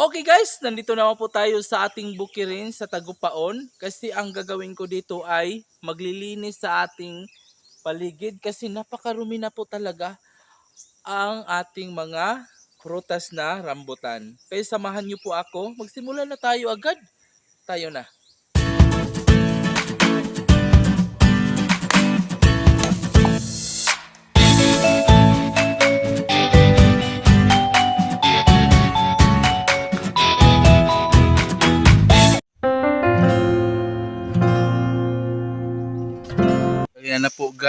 Okay guys, nandito naman po tayo sa ating bukirin sa Tagupaon kasi ang gagawin ko dito ay maglilinis sa ating paligid kasi napakarumi na po talaga ang ating mga prutas na rambutan. Kaya samahan niyo po ako, magsimula na tayo agad. Tayo na.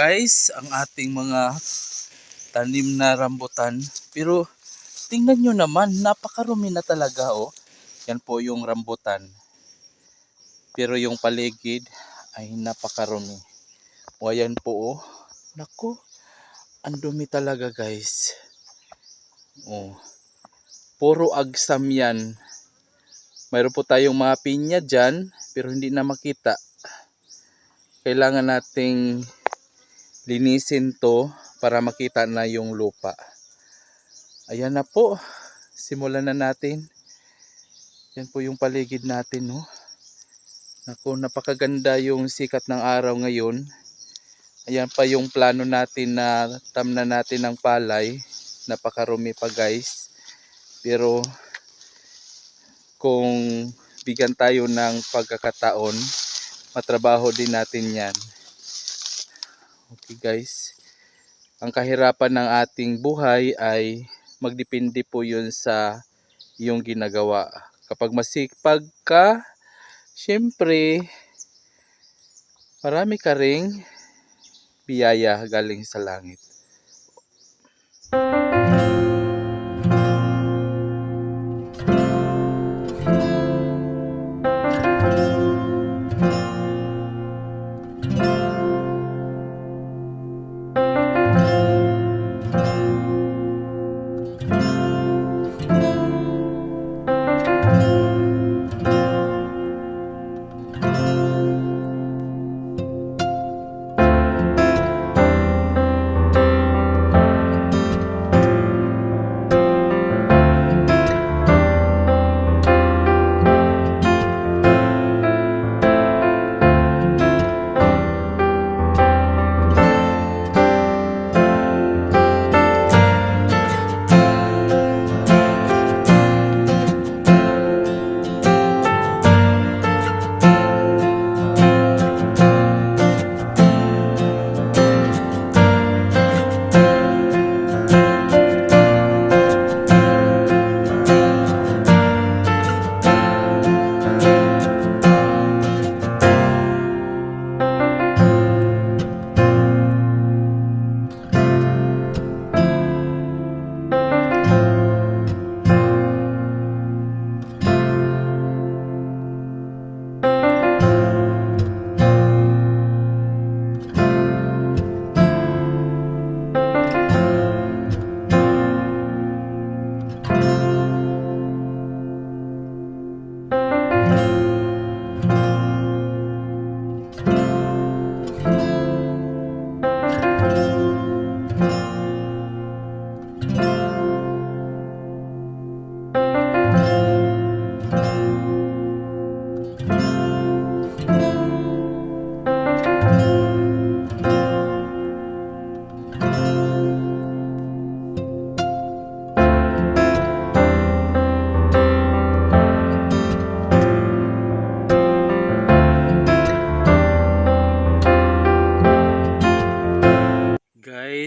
Guys, ang ating mga tanim na rambutan. Pero tingnan nyo naman, napakarumi na talaga oh. Yan po yung rambutan. Pero yung paligid ay napakarumi. O ayan po oh. Naku, ang dumi talaga guys. Oh. Puro agsam yan. Mayroon po tayong mga pinya dyan, pero hindi na makita kailangan nating linisin to para makita na yung lupa. Ayan na po. Simulan na natin. Yan po yung paligid natin, no. Naku, napakaganda yung sikat ng araw ngayon. Ayan pa yung plano natin na tamna natin ng palay. Napakarumi pa, guys. Pero kung bigyan tayo ng pagkakataon, matrabaho din natin yan. Okay guys. Ang kahirapan ng ating buhay ay magdepende po yun sa iyong ginagawa. Kapag masipag ka, syempre, marami ka ring biyaya galing sa langit.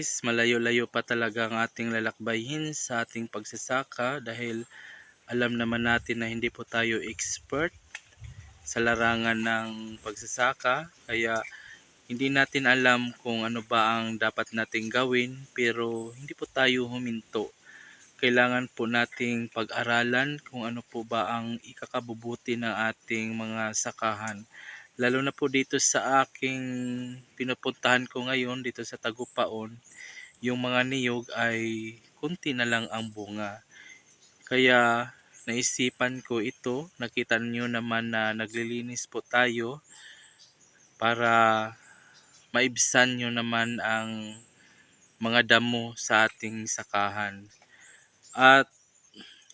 Guys, malayo-layo pa talaga ang ating lalakbayin sa ating pagsasaka dahil alam naman natin na hindi po tayo expert sa larangan ng pagsasaka kaya hindi natin alam kung ano ba ang dapat nating gawin pero hindi po tayo huminto. Kailangan po nating pag-aralan kung ano po ba ang ikakabubuti ng ating mga sakahan lalo na po dito sa aking pinupuntahan ko ngayon dito sa Tagupaon yung mga niyog ay kunti na lang ang bunga. Kaya naisipan ko ito nakita niyo naman na naglilinis po tayo para maibsan nyo naman ang mga damo sa ating sakahan. At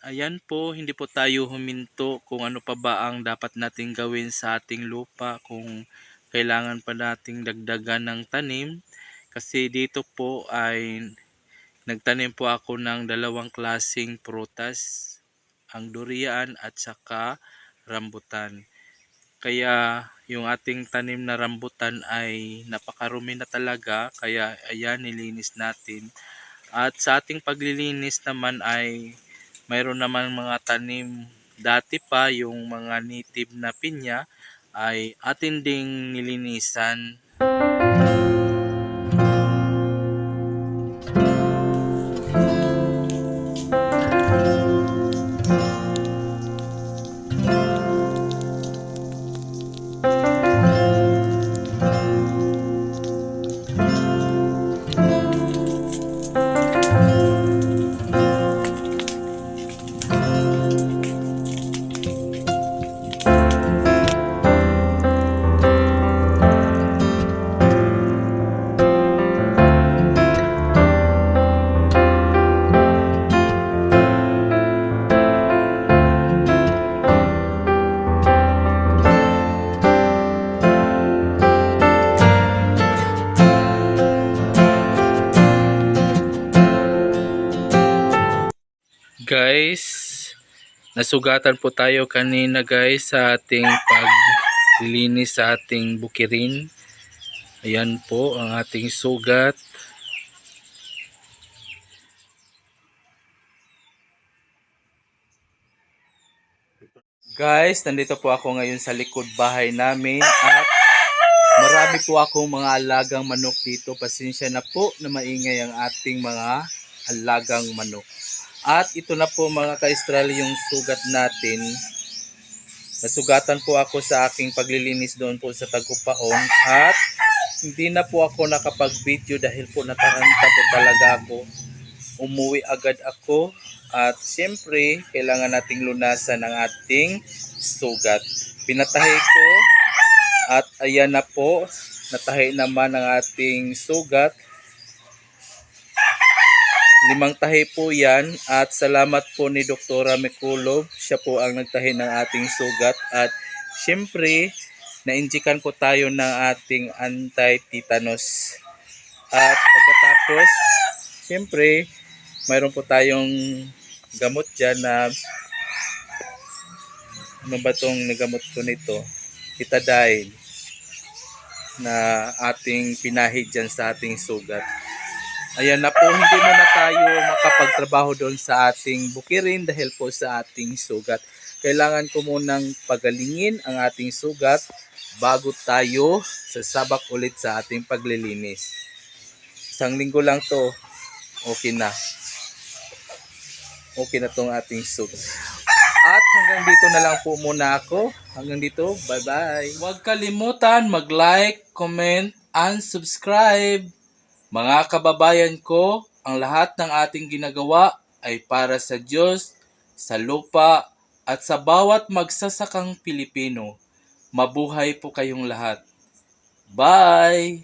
ayan po, hindi po tayo huminto kung ano pa ba ang dapat nating gawin sa ating lupa, kung kailangan pa nating dagdagan ng tanim. Kasi dito po ay nagtanim po ako ng dalawang klasing prutas, ang durian at saka rambutan. Kaya yung ating tanim na rambutan ay napakarumi na talaga, kaya ayan nilinis natin. At sa ating paglilinis naman ay mayroon naman mga tanim dati pa yung mga native na pinya ay atin ding nilinisan. Guys, nasugatan po tayo kanina guys sa ating paglilinis sa ating bukirin. Ayan po ang ating sugat. Guys, nandito po ako ngayon sa likod bahay namin at marami po akong mga alagang manok dito. Pasensya na po na maingay ang ating mga alagang manok. At ito na po mga ka-Astral yung sugat natin. Nasugatan po ako sa aking paglilinis doon po sa Tagupaon at hindi na po ako nakapag-video dahil po nataranta po talaga ako. Umuwi agad ako at siyempre kailangan nating lunasan ang ating sugat. Pinatahi ko at ayan na po, natahi naman ang ating sugat. Limang tahi po yan at salamat po ni Doktora Mikulob. Siya po ang nagtahi ng ating sugat at syempre nainjikan po tayo ng ating anti-tetanus. At pagkatapos, syempre mayroon po tayong gamot dyan na ano ba itong nagamot ko nito? Kitadine na ating pinahid dyan sa ating sugat. Ayan na po, hindi mo na tayo makapagtrabaho doon sa ating bukirin dahil po sa ating sugat. Kailangan ko munang pagalingin ang ating sugat bago tayo sasabak ulit sa ating paglilinis. Isang linggo lang to, okay na. Okay na tong ating sugat. At hanggang dito na lang po muna ako. Hanggang dito, bye-bye. Huwag kalimutan mag-like, comment, and subscribe. Mga kababayan ko, ang lahat ng ating ginagawa ay para sa Diyos, sa lupa, at sa bawat magsasakang Pilipino. Mabuhay po kayong lahat. Bye!